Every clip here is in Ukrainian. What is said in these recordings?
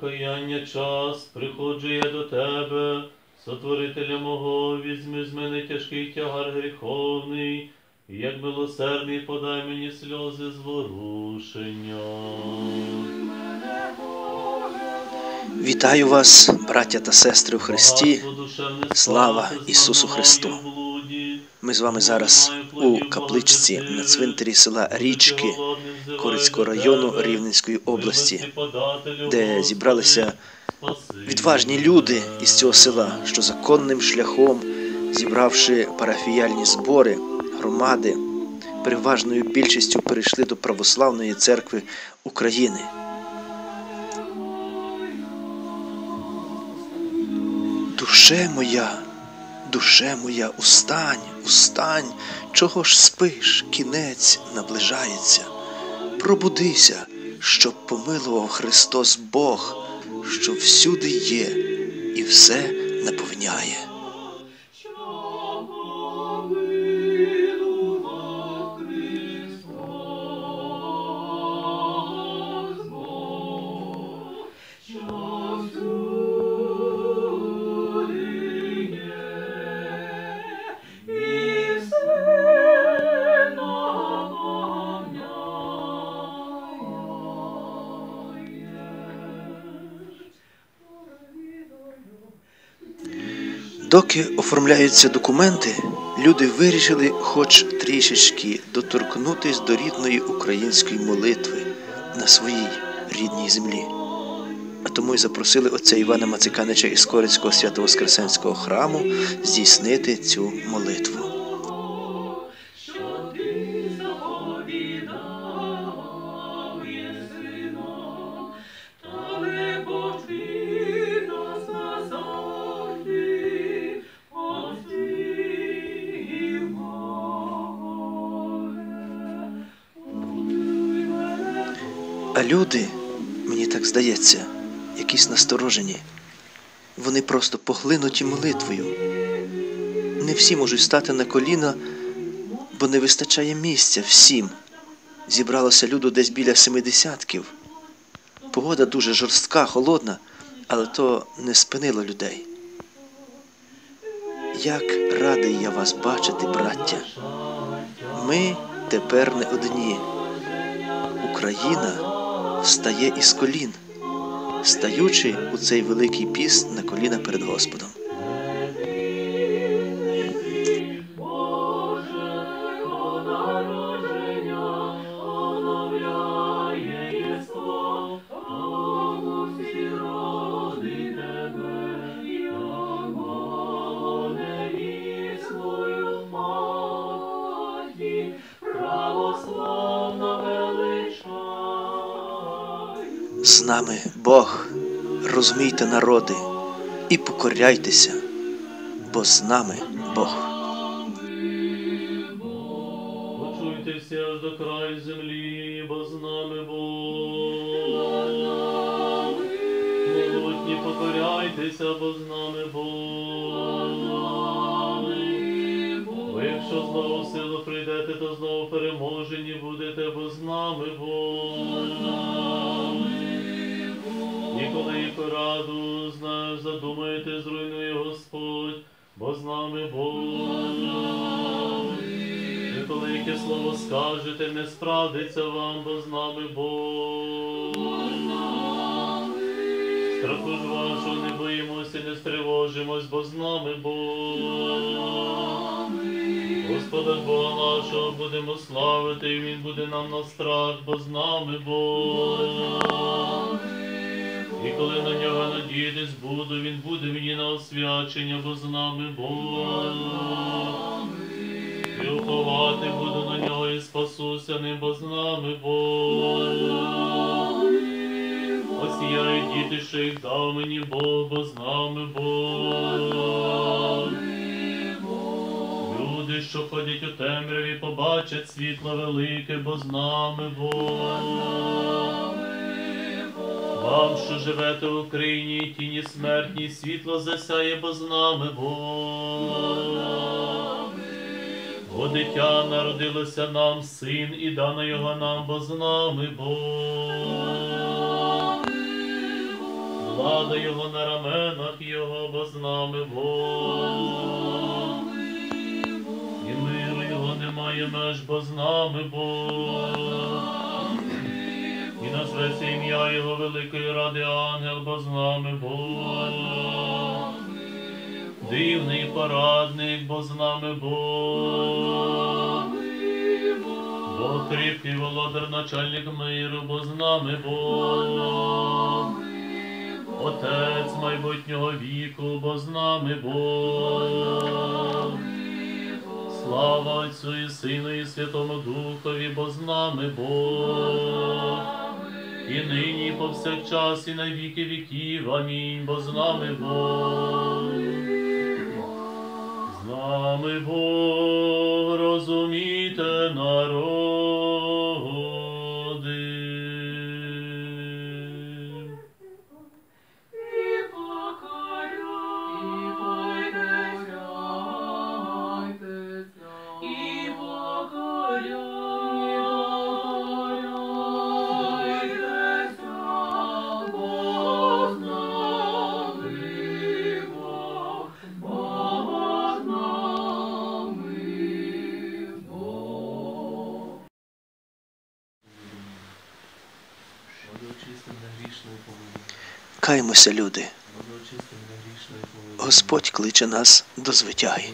Покаяння час, приходжу я до тебе, сотворителя мого, візьми з мене тяжкий тягар гріховний, і як милосердний подай мені сльози зворушення. Вітаю вас, браття та сестри у Христі. Слава Ісусу Христу. Ми з вами зараз у капличці на цвинтарі села Річки Корицького району Рівненської області, де зібралися відважні люди із цього села, що законним шляхом, зібравши парафіяльні збори, громади, переважною більшістю перейшли до Православної церкви України. Душе моя, душе моя, устань, устань, чого ж спиш, кінець наближається. Пробудися, щоб помилував Христос Бог, що всюди є і все наповняє. Доки оформляються документи, люди вирішили хоч трішечки доторкнутись до рідної української молитви на своїй рідній землі. А тому й запросили отця Івана Мациканича із Корицького Свято-Воскресенського храму здійснити цю молитву. Люди, мені так здається, якісь насторожені. Вони просто поглинуті молитвою. Не всі можуть стати на коліна, бо не вистачає місця всім. Зібралося люду десь біля семидесятків. Погода дуже жорстка, холодна, але то не спинило людей. Як радий я вас бачити, браття. Ми тепер не одні. Україна встає із колін, стаючи у цей великий піст на коліна перед Господом. З нами Бог, розумійте народи, і покоряйтеся, бо з нами Бог. Почуйте всі аж до краю землі, бо з нами Бог. Могутні покоряйтеся, бо з нами Бог. Ви якщо знову силу прийдете, то знову переможені будете, бо з нами Бог. Ніколи і пораду, знаєш, задумаєте, зруйнує Господь, бо з нами Бог. І коли яке слово скажете, не справдиться вам, бо з нами Бог. Страху ж вашого не боїмося, не стривожимось, бо з нами Бог. Господа Бога нашого будемо славити, і Він буде нам на страх, бо з нами Бог. І коли на нього надіятись буду, він буде мені на освячення, бо з нами Бог. І уховати буду на нього і спасуся, ним, бо з нами Бог. Осіяють діти, що їх дав мені Бог, бо з нами Бог. Люди, що ходять у темряві, побачать світло велике, бо з нами Бог. Живете в Україні, тіні смертній, світло засяє, бо з нами Бог. Бо дитя народилося нам, син, і дано його нам, бо з нами Бог. влада його на раменах його, бо з нами Бог. І миру його немає меж, бо з нами Бог. Назветься ім'я Його великої ради ангел, бо з нами Бог. Дивний порадник, бо з нами Бог. Бог кріпкий володар, начальник миру, бо з нами Бог. Отець майбутнього віку, бо з нами Бог. Слава Отцю і Сину, і Святому Духові, бо з нами Бог. І нині, і повсякчас, і на віки віків. Амінь, бо з нами Бог. З нами Бог, розумійте народи. Каємося, люди. Господь кличе нас до звитяги.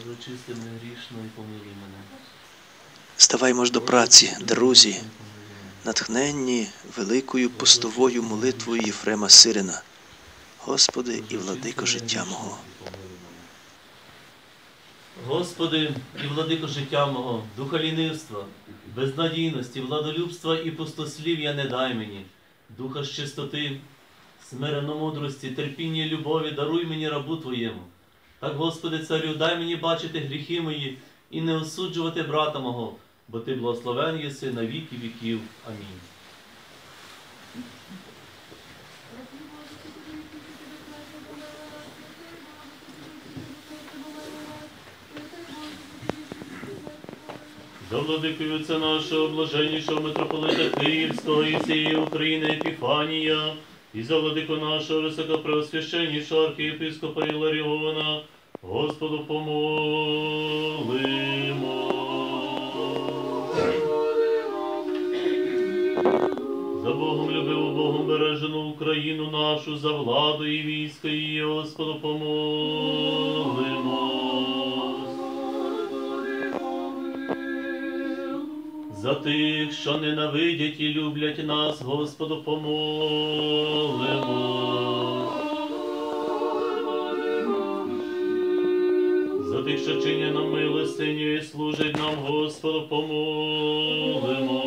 Ставаймо ж до праці, друзі, натхненні великою постовою молитвою Єфрема Сирина. Господи і владико життя мого. Господи і владико життя мого, духа лінивства, безнадійності, владолюбства і пустослів'я не дай мені, духа з чистоти, смиренно мудрості, терпіння любові даруй мені рабу Твоєму. Так, Господи, царю, дай мені бачити гріхи мої і не осуджувати брата мого, бо Ти благословен єси на віки віків. Амінь. За владикою це нашого блаженнішого митрополита Київського і всієї України Епіфанія, і за владику нашого високопреосвященнішого архієпископа Іларіона, Господу помолимо. За Богом любиву, Богом бережену Україну нашу, за владу і військо її, Господу помолимо. За тих, що ненавидять і люблять нас, Господу помолимо. За тих, що чинять нам милостиню і служать нам, Господу помолимо.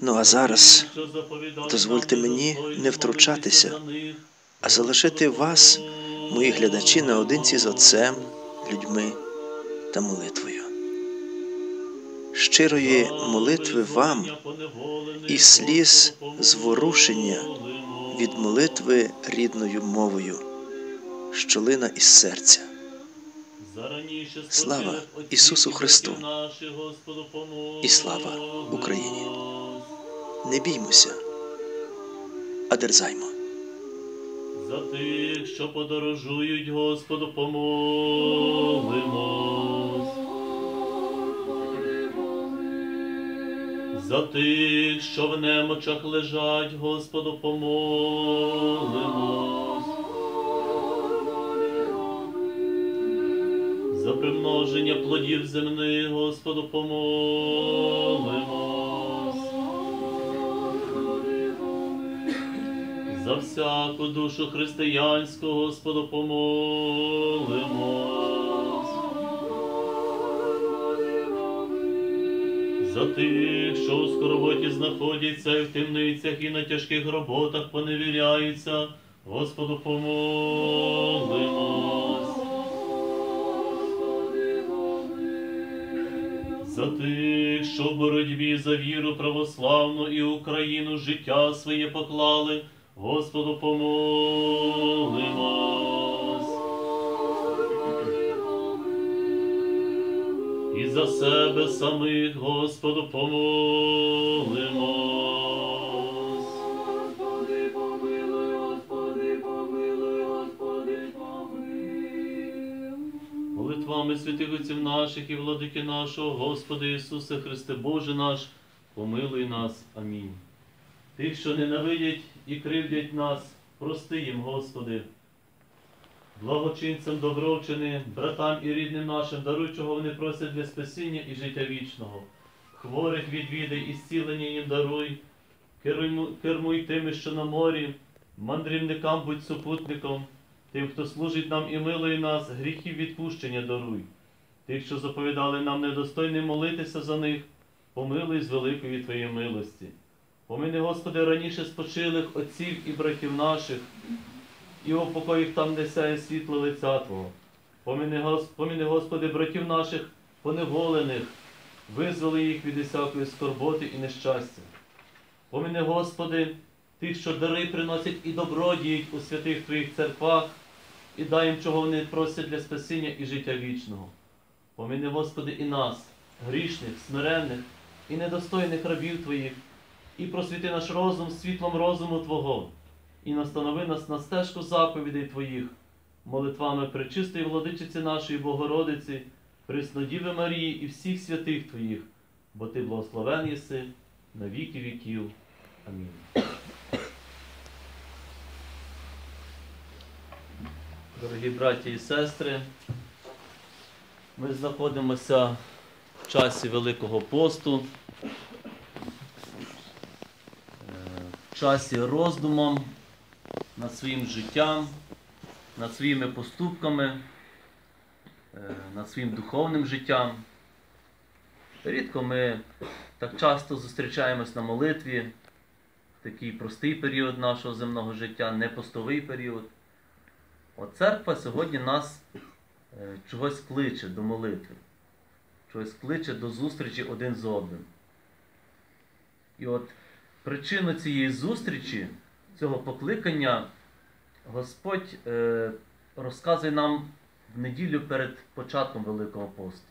Ну а зараз дозвольте мені не втручатися, а залишити вас, мої глядачі, наодинці з Отцем, людьми та молитвою. Щирої молитви вам і сліз зворушення від молитви рідною мовою, що лина із серця. Слава Ісусу Христу І слава Україні. Не біймося, а дерзаймо. За тих, що подорожують, Господу помолимось. За тих, що в немочах лежать, Господу помолимось. За примноження плодів земних, Господу помолимось. За всяку душу християнську, Господу помолимось. За тих, що у скорботі знаходяться і в темницях і на тяжких роботах поневіряються, Господу помолимось. За тих, що в боротьбі за віру православну і Україну життя своє поклали, Господу помолимось. І за себе самих, Господу, помолимо. Господи, помилуй, Господи, помилуй, Господи, помилуй. Молитвами святих отців наших і владики нашого, Господи Ісусе Христе Боже наш, помилуй нас. Амінь. Тих, що ненавидять і кривдять нас, прости їм, Господи. Благочинцям добровчини, братам і рідним нашим, даруй, чого вони просять для спасіння і життя вічного. Хворих відвідай і зцілення їм даруй, кермуй тими, що на морі, мандрівникам будь супутником, тим, хто служить нам і милує нас, гріхів відпущення даруй. Тих, що заповідали нам недостойним молитися за них, помилуй з великої Твоєї милості. Помини, Господи, раніше спочилих отців і братів наших, і у покоїх там сяє світло лиця Твого. Помини, Господи, братів наших поневолених, визволи їх від усякої скорботи і нещастя. Помини, Господи, тих, що дари приносять і добро діють у святих Твоїх церквах, і дай їм, чого вони просять для спасіння і життя вічного. Помини, Господи, і нас, грішних, смиренних і недостойних рабів Твоїх, і просвіти наш розум світлом розуму Твого, і настанови нас на стежку заповідей Твоїх, молитвами пречистої владичиці нашої Богородиці, Преснодіви Марії і всіх святих Твоїх, бо Ти благословен єси на віки віків. Амінь. Дорогі браті і сестри, ми знаходимося в часі Великого посту, е, в часі роздумом над своїм життям, над своїми поступками, е, над своїм духовним життям. Рідко ми так часто зустрічаємось на молитві в такий простий період нашого земного життя, не постовий період. От церква сьогодні нас е, чогось кличе до молитви, чогось кличе до зустрічі один з одним. І от причину цієї зустрічі, цього покликання, Господь е, розказує нам в неділю перед початком Великого посту.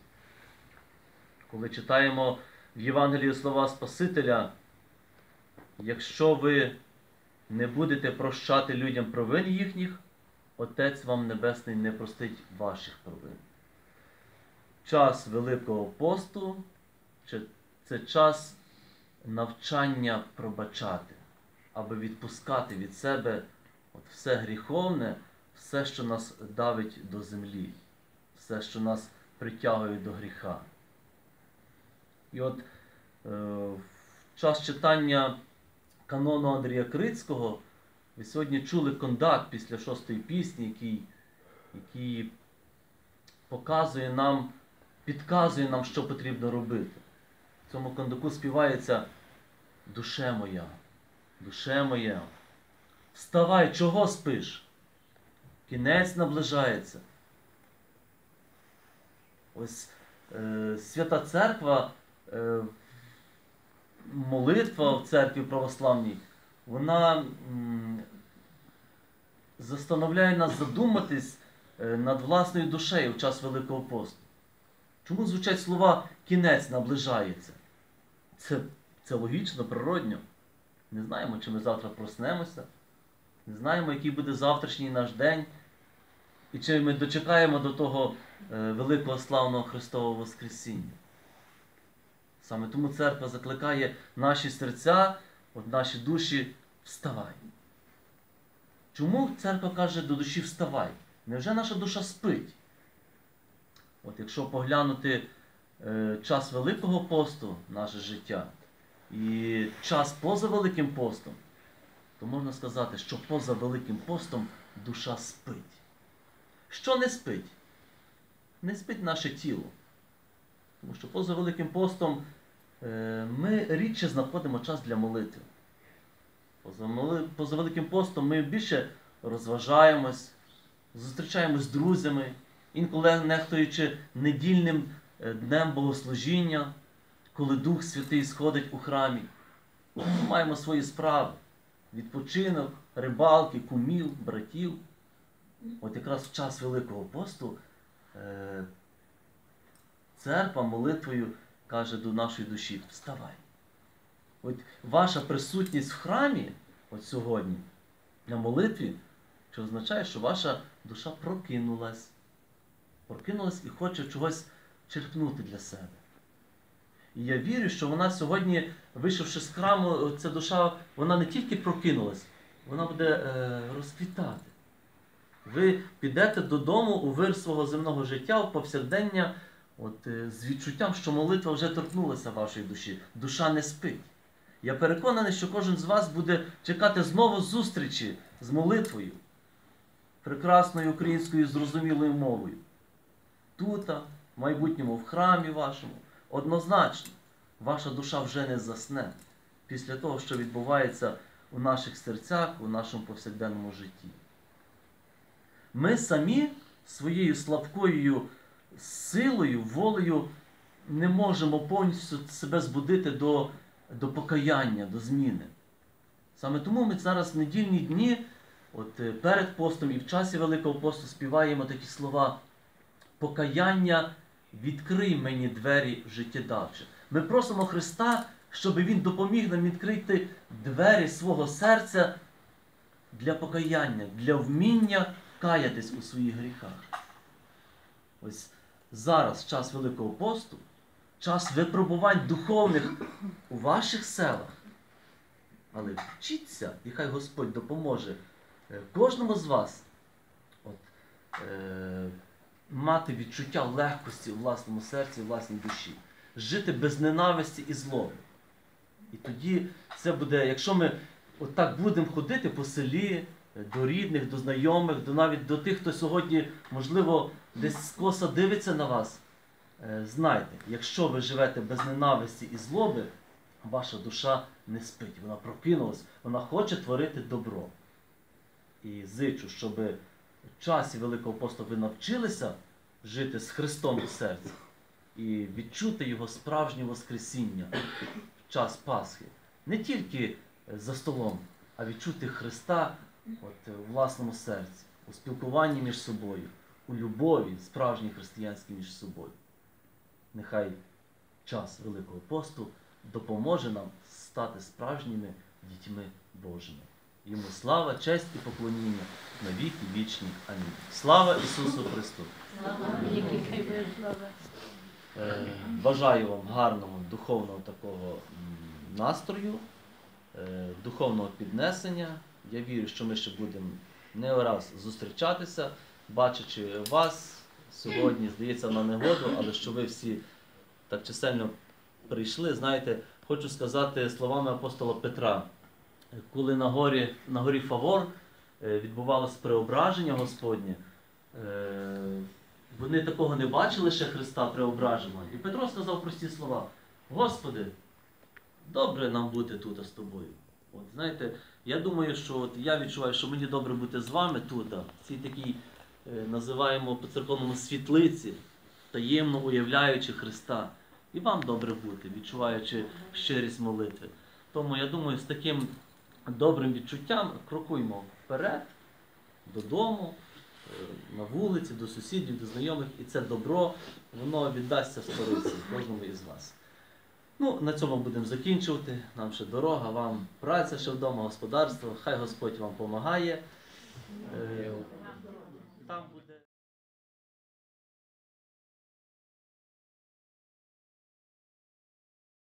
Коли читаємо в Євангелії слова Спасителя, якщо ви не будете прощати людям провин їхніх, Отець вам Небесний не простить ваших провин. Час Великого посту це час навчання пробачати, аби відпускати від себе от все гріховне, все, що нас давить до землі, все, що нас притягує до гріха. І от е, в час читання канону Андрія Крицького ви сьогодні чули кондак після шостої пісні, який, який показує нам, підказує нам, що потрібно робити. Цьому кондаку співається Душе моя, душе моя, вставай, чого спиш? Кінець наближається. Ось е, Свята Церква, е, молитва в церкві православній, вона м, застановляє нас задуматись е, над власною душею в час Великого посту. Чому звучать слова кінець наближається? Це, це логічно, природньо. Не знаємо, чи ми завтра проснемося, не знаємо, який буде завтрашній наш день, і чи ми дочекаємо до того е, великого славного Христового Воскресіння. Саме тому церква закликає наші серця, от наші душі, вставай. Чому церква каже до душі вставай? Невже наша душа спить? От якщо поглянути час Великого посту, наше життя, і час поза Великим постом, то можна сказати, що поза Великим постом душа спить. Що не спить? Не спить наше тіло. Тому що поза Великим постом е, ми рідше знаходимо час для молитви. Поза, Великим постом ми більше розважаємось, зустрічаємось з друзями, інколи нехтуючи недільним е, днем богослужіння, коли Дух Святий сходить у храмі. Ми маємо свої справи. Відпочинок, рибалки, кумів, братів. От якраз в час Великого посту е, церква молитвою каже до нашої душі: вставай. От ваша присутність в храмі, от сьогодні, на молитві, що означає, що ваша душа прокинулась. Прокинулась і хоче чогось черпнути для себе. І я вірю, що вона сьогодні, вийшовши з храму, ця душа, вона не тільки прокинулась, вона буде е, розквітати. Ви підете додому у вир свого земного життя, у повсякдення, от, е, з відчуттям, що молитва вже торкнулася вашої душі. Душа не спить. Я переконаний, що кожен з вас буде чекати знову зустрічі з молитвою, прекрасною українською зрозумілою мовою. Тут, в майбутньому, в храмі вашому, однозначно, ваша душа вже не засне після того, що відбувається у наших серцях, у нашому повсякденному житті. Ми самі своєю слабкою силою, волею не можемо повністю себе збудити до, до покаяння, до зміни. Саме тому ми зараз в недільні дні, от е, перед постом і в часі Великого посту співаємо такі слова покаяння, відкрий мені двері життєдавче. Ми просимо Христа, щоб Він допоміг нам відкрити двері свого серця для покаяння, для вміння каятись у своїх гріхах. Ось зараз час Великого посту, час випробувань духовних у ваших селах. Але вчіться, і хай Господь допоможе е, кожному з вас от, е, мати відчуття легкості у власному серці, у власній душі, жити без ненависті і злоби. І тоді це буде, якщо ми отак будемо ходити по селі, е, до рідних, до знайомих, до навіть до тих, хто сьогодні, можливо, десь скоса дивиться на вас, е, знайте, якщо ви живете без ненависті і злоби, ваша душа не спить, вона прокинулась, вона хоче творити добро. І зичу, щоб в часі Великого посту ви навчилися жити з Христом у серці і відчути Його справжнє Воскресіння в час Пасхи. Не тільки е, за столом, а відчути Христа от, е, у власному серці, у спілкуванні між собою, у любові справжній християнській між собою. Нехай час Великого посту допоможе нам стати справжніми дітьми Божими. Йому слава, честь і поклоніння на віки вічні. Амінь. Слава Ісусу Христу! Е, Бажаю вам гарного духовного такого настрою, е, духовного піднесення. Я вірю, що ми ще будемо не раз зустрічатися, бачачи вас сьогодні, здається, на негоду, але що ви всі так чисельно прийшли. Знаєте, хочу сказати словами апостола Петра, коли на горі, на горі Фавор е, відбувалося преображення Господнє. е, вони такого не бачили ще Христа преображеного. І Петро сказав прості слова: Господи, добре нам бути тут з тобою. От знаєте, я думаю, що от я відчуваю, що мені добре бути з вами тут, в цій такій е, називаємо по церковному світлиці, таємно уявляючи Христа. І вам добре бути, відчуваючи щирість молитви. Тому я думаю, з таким добрим відчуттям крокуємо вперед, додому, е, на вулиці, до сусідів, до знайомих, і це добро, воно віддасться сториці кожному із вас. Ну, на цьому будемо закінчувати. Нам ще дорога, вам праця ще вдома, господарство. Хай Господь вам допомагає. Там буде